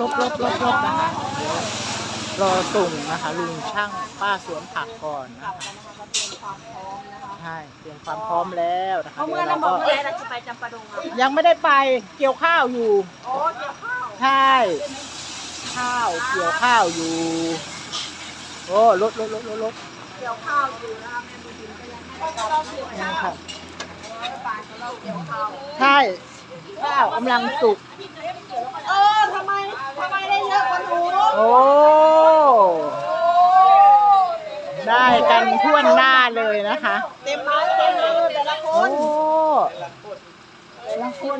ลบลบลบลบนะคะรอส่งนะคะ ลุงช่างป้าสวนผักก่อนนะคะใช่เตรียมความพร้อมแล้วนะคะเขาเดี๋เมื่ยอวเราเราบอกก็เมื่อไหรเราจะไปจำปาดงอะยังไม่ได้ไปเกี่ยวข้าวอยู่ โอ้เกี่ยวข้าวใช่ ข้าวเกี่ยวข้าวอยู่ โอ้รถรถรถรถรถเกี่ยวข้าวอยู่นะคะแม่บุญทินก็ยังไม่ได้เราเกี่ยวนี่ข้าวค่ะปานของเราเกี่ยวข้าว ใช่ ข้าวกำลังสุก เออทำไมทำไมได้เยอะกว่าหนูโอ้ ได้กันทั่วหน้าเลยนะคะ เต็มไม้เต็มมือแต่ละคโอ้น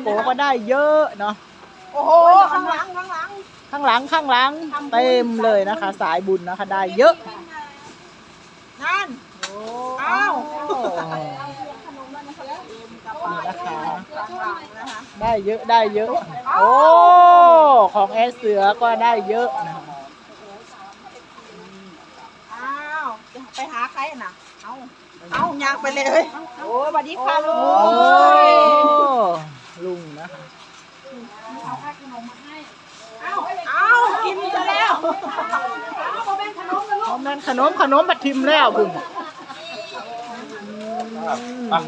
โอ้ก็ได้เยอะเนาะ โอ้โหข้างหลังข้างหลังข้างหลังข้างหลังเต็มเลยนะคะ สายบุญนะคะ ได้เยอะ นั่น โอ้ อ้าว นี่นะคะ ข้างหลังนะคะ ได้เยอะได้เยอะ โอ้ ของแอร์เสือก็ได้เยอะนะคะอ้าวจะไปหาใครน่ะ เอาเอายางไปเลย โอ้สวัสดีค่ะลุโอ้งลุงนะคะเอาเอากินซะแล้วเอาเป็นขนมกันลูกเอาแม่นขนมขนมบัดทิมแล้วบุ ญ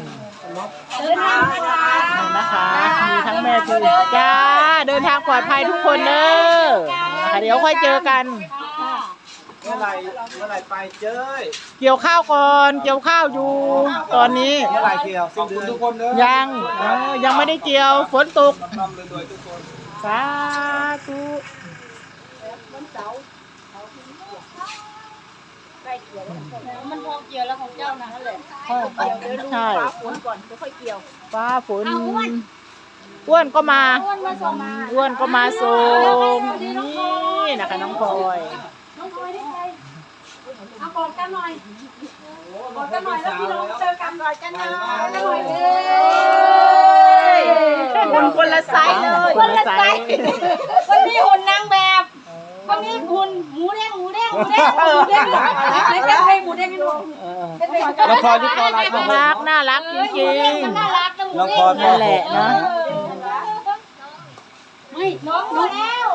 เดินทางนะคะนี่นะคะ มีทั้งแม่ทีจ้า เดินทางปลอดภัยทุกคนเด้อนะคะเดี๋ยวค่อยเจอกัน เมื่อไหรเมื่อไหรไปเจ้ยเกี่ยวข้าวก่อน เกี่ยวข้าวอยู่ ตอนนี้ เมื่อไหรเกี่ยวขอบคุณทุกคนเด้อยังเออยังไม่ได้เกี่ยว ฝนตก ทำเลยโดยทุกคน สาธุ มันพอเกี่ยวแล้วของเจ้านั่นแหละใช่ ฟ้าฝนก่อนจะค่อยเกี่ยว ฟ้าฝนอ้วนก็มา อ้วนมาส่งมาอ้วนก็มาส่งนี่นะคะน้องพลอยน้องพลอยได้ใครเอากอดกันหน่อยกอดกันหน่อยแล้วพี่น้องเจอกันกอดกันหน่อยกันหน่อยเลยหุ่นคนละไซส์เลยคนละไซส์ คนนี้หุ่นนางแบบคนนี้หุ่นหมูแดงห มูแดงหมูแดงหมูแดงไหนจะให้หมูแดงให้ดูละครที่กอไลน์น่ารักน่ารักจริงน่ารักนะหมูละแดครงนั่นแหละนะไม่น้องน้อง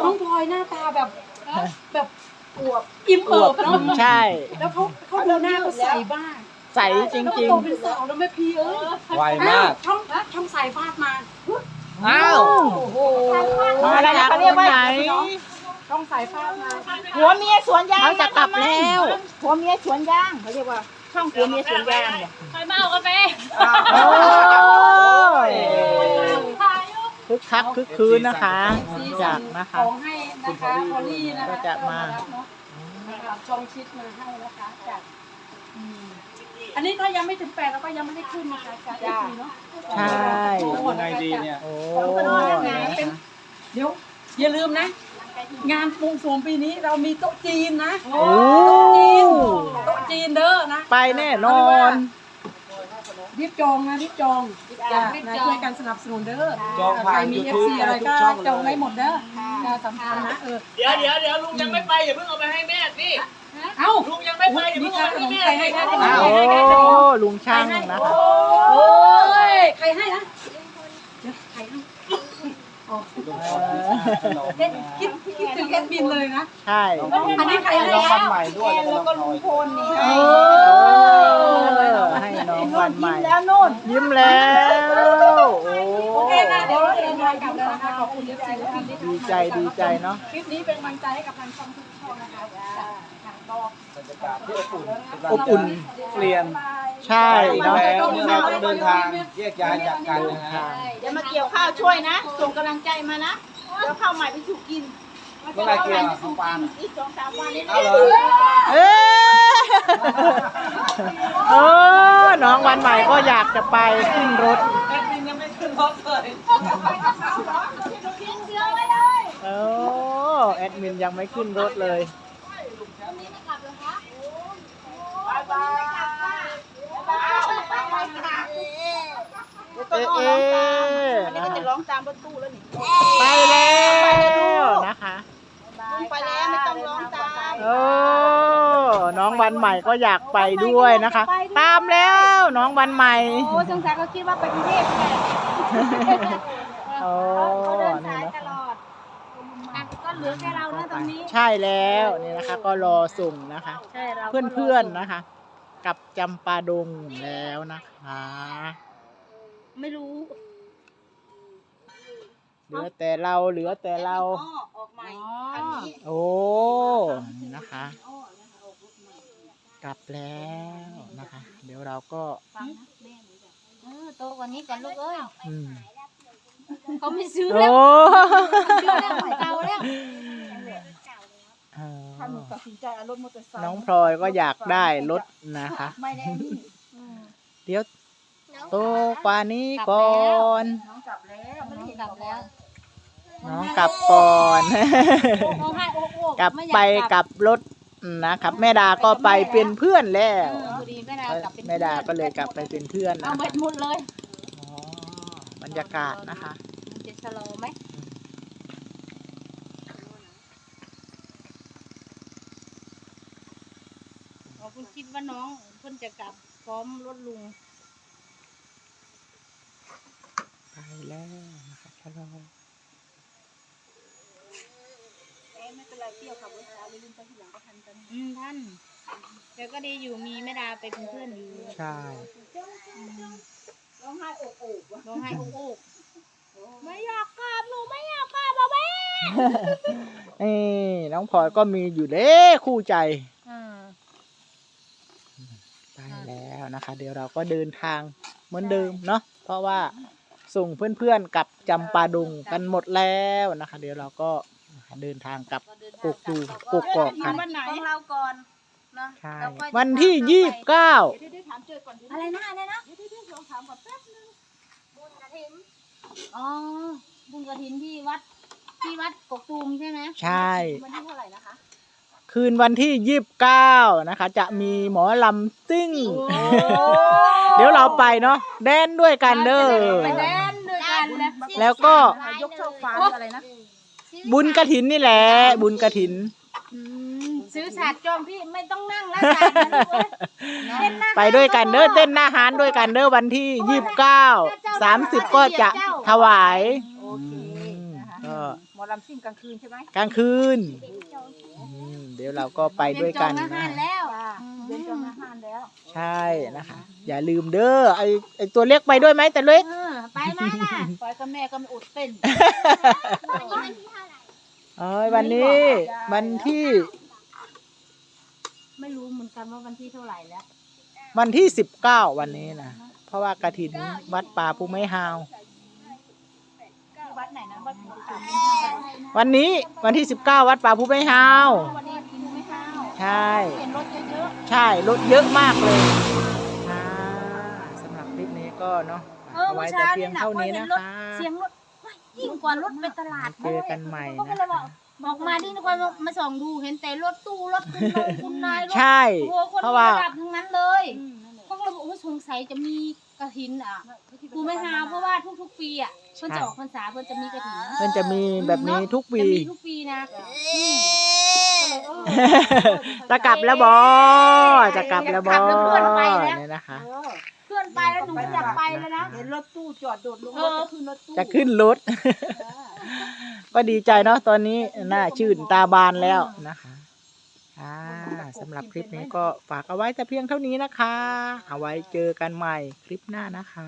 น้องพลอยหน้าตาแบบแบบอวบอิ่มเอิบเนาะใช่ แล้วเขาเขาดูหน้าเขาใสบ้างใสจแล้วริงโตเป็นสาวแล้วแม่พี่เอ้ยไวมาก ช่องช่องสายฟาดมา ๆ อ้าวโอ้โหมาแล้วเขาเรียกว่าไหน ช่องสายฟาดมาหัวเมียสวนยางเขาจะกลับแล้วหัวเมียสวนยางเขาเรียกว่า ช่องหัวเมียสวนยางเนี่ยใครมาเอากาแฟโอ้ยคึกคักคึกคืนนะคะจากนะคะของให้นะคะพอลลี่นะคะก็จะมานะคะช่องชิดมาให้นะคะจากอืมอันนี้ถ้ายังไม่ถึงแปดแล้วก็ยังไม่ได้ขึ้นนะคะจากที่คุยเนาะใช่ยังไงดีเนี่ยโอ้เดี๋ยวอย่าลืมนะ งานปรุงสรวงปีนี้เรามีโต๊ะจีนนะโอ้จีนโต๊ะจีนเด้อนะไปแน่นอน รีบจองนะรีบจองจ้ะนะช่วยกันสนับสนุนเด้อจองผ่านใครมี YouTube FC อะไรก็ทุกช่องเลยจองได้หมดเด้อจะสำคัญนะเออเดี๋ยวเดี๋ยวเดี๋ยวลุงยังไม่ไปอย่าเพิ่งเอาไปให้แม่สิเอ้าลุงยังไม่ไปอย่ามีเพิ่งค่าเอาไปขนให้มแม่ใครให้สิค่าขนมโอ้ใครให้ค่าขนมลุงช่างนะคะโอ้ยใครให้นะเดี๋ยวใครให้อ๋อ เอ๊ะคิดคิดถึงแอดมินเลยนะ ใช่ อันนี้ใครให้น้องแล้ววันใหม่ด้วยแล้วก็น้องพลอยนี่โอ้ให้น้องวันใหม่แล้วนู่นยิ้มแล้วโอ้โอเคนะเดี๋ยวเราเดินทางกลับแล้วนะคะขอบคุณ FC ทุกท่านที่ดีใจดีใจเนาะคลิปนี้เป็นกำลังใจให้กับทางช่องทุกช่องนะคะจ้ะค่ะก็ บรรยากาศที่อบอุ่นอบอุ่นเปลี่ยนใช่แล้เนาะวเมื่อเราต้องเดินทางแยกย้ายจากกันนะฮะเดี๋ยวมาเกี่ยวข้าวช่วยนะ ส่งกำลังใจมานะเดี๋ยวข้าวใหม่ไปสู่กินเมื่อไหรเกี่ยวของปานอีกสองสามวันนี้เอาเลยเอ้ยเออน้องวันใหม่ก็อยากจะไปขึ้นรถโอ้แอดมินยังไม่ขึ้นรถเลยก็ต้องร้ องตามอันนี้ก็จะร้องตามรถตู้แล้วนี่ไปแล้วนะคะลงไปแล้วไม่ต้องร้องตามโอ้น้องวันใหม่ก็อยากไปด้วยนะคะ ตามแล้วน้องวันใหม่โอ้สงสัยเขาคิดว่าไปกรุงเทพแหละโอ้เขาเดินนี่สายนะตลอดก็เหลือแค่เรานะตรงนี้ ใช่แล้วนี่นะคะ ก็รอส่งนะคะ เพื่อนๆนะคะ กับจำปาดงแล้วนะคะ ไม่รู้เหลือแต่เราเหลือแต่เรา อ้อออกใหม่อ๋อคันนี้โอ้นี่นะคะกลับแล้วนะคะ เดี๋ยวเราก็ฟังนะแม่หนูจะเออโตกว่านี้กันลูกเอ้ยอืมเขาไม่ซื้อโอ้แล้วซื้อแล้วเก่าแล้วเออถ้าหนูตั ดสินใจเอารถมอเตอร์ไซค์น้องพลอยก็อยากได้รถนะคะ ไม่แน่นี่เดี๋ยวโตกว่านี้ก่อน น้องกลับแล้วไม่ได้เห็นกลับแล้วน้องกลับก่อน ร้องไห้โอ้โหกลับม่อยาไปกับรถนะครับแม่ดาก็ไปเป็นเพื่อนแล้วเออพอดีแม่ดากลับเป็นแม่ดาก็เลยกลับไปเป็นเพื่อนเอานะไปหมดเลยอ๋อบรรยากาศนะคะ มันจะสโลว์ไหม คุณคิดว่าน้องเพิ่นจะกลับพร้อมรถลุง ไปแล้วนะคะชะลอไม่เป็นไรเที่ยวขับรถช้าเลยลืมไปทีหลังก็ทันกันอืมท่านแต่ก็ดีอยู่มีแม่ดาไปเป็นเพื่อนอยู่ใช่ร้องไห้อกโอบว่ะร้องไห้โอ้โหไม่อยากกลับหนูไม่อยากกลับอะแม่นี่น้องพลอยก็มีอยู่เด้คู่ใจ อ่า ไปแล้ว นะคะ เดี๋ยวเราก็เดินทางเหมือนเดิมเนาะเพราะว่าส่งเพื่อนๆกลับจำปาดุงกันหมดแล้วนะคะ เดี๋ยวเราก็นะคะเดินทางกลับกกตูกกอกกันวันไหนของเราก่อนนะใช่แล้วก็จะวันที่ยี่สิบเก้าเดี๋ยวได้ถามเจอก่อนเดี๋ยวอะไรนะอะไรนะเดี๋ยวได้ลองถามก่อนแป๊บนึงอ๋อบุญกระถินที่วัดที่วัดกกตูมใช่ไหมใช่วันที่เท่าไหร่นะคะ คืนวันที่ยี่สิบเก้านะคะ จะมีหมอลำซิ่ง เดี๋ยวเราไปเนาะแดนด้วยกันเด้อ ไปแดนด้วยกันนะแล้วก็ ยกโชคฟ้าหรืออะไรนะ บุญกระถินนี่แหละ บุญกระถินอืมซื้อศาสตร์จอมพี่ไม่ต้องนั่งแล้วศาสตร์นะลูกเอ้ยเต้นหน้าไปด้วยกันเด้อเต้นหน้าฮานด้วยกันเด้อวันที่ยี่สิบเก้าสามสิบก็จะถวายโอเคอืมนะคะก็หมอลำซิ่งกลางคืนใช่ไหมกลางคืนอืมเดี๋ยวเราก็ไปด้วยกันเป็จองอาหานะรแล้วจ้าเดินจองอาหารแล้วใช่นะคะ อย่าลืมเด้อไอไอตัวเล็กไปด้วยไหมแต่เล็ก เออไปมาล่ะปอยกับแม่ก็ไม่อดเต้น เอ้ยวันนี้วันที่ไม่รู้เหมือนกันว่าวันที่เท่าไหร่แล้ว วันที่สิบเก้าวันนี้นะเพราะว่ากระถินวัดป่าภูไม้ฮาว วัดไหนนะวัดหัวขาดวันนี้วันที่สิบเก้าวัดป่าภูไม้ฮาว วันนี้กินไม่ข้าว ใช่ เห็นรถเยอะใช่รถเยอะมากเลยค่ะสำหรับคลิปนี้ก็เนาะเออเอาไว้แต่เพียงเท่านี้นะคะ เสียงรถว้ายยิ่งกว่ารถไปตลาดเจอกันใหม่เขาก็นะเลยบอคะ กบอกมาดินึกว่ามาส่องดูเห็นแต่รถตู้รถคุณนงคุณนายรถ ใช่ โอ้โหคนเพราะมีว่า ระดับทั้งนั้นเลยๆอืมนั่นแหละเขาก็เลยบอกว่าสงสัยจะมีกระถินอะกูไม่หาเพราะว่าทุกๆปีอะเพิ่นจะออกพรรษาเพิ่นจะมีกระถินมันจะมีแบบนี้ทุกปี จะมีทุกปีนะจะกลับแล้วบอ จะกลับแล้วบอจะกลับแล้วเพื่อนไปแล้วเนี่ยนะคะเออเพื่อนไปแล้วหนูก็อยากไปแล้วนะเห็นรถตู้จอดโดดลงรถจะขึ้นรถตู้จะขึ้นรถ ก็ดีใจเนาะตอนนี้หน้าชื่นตาบานแล้วนะคะอ่าสำหรับคลิปนี้ก็ฝากเอาไว้แต่เพียงเท่านี้นะคะ เอาไว้เจอกันใหม่คลิปหน้านะคะ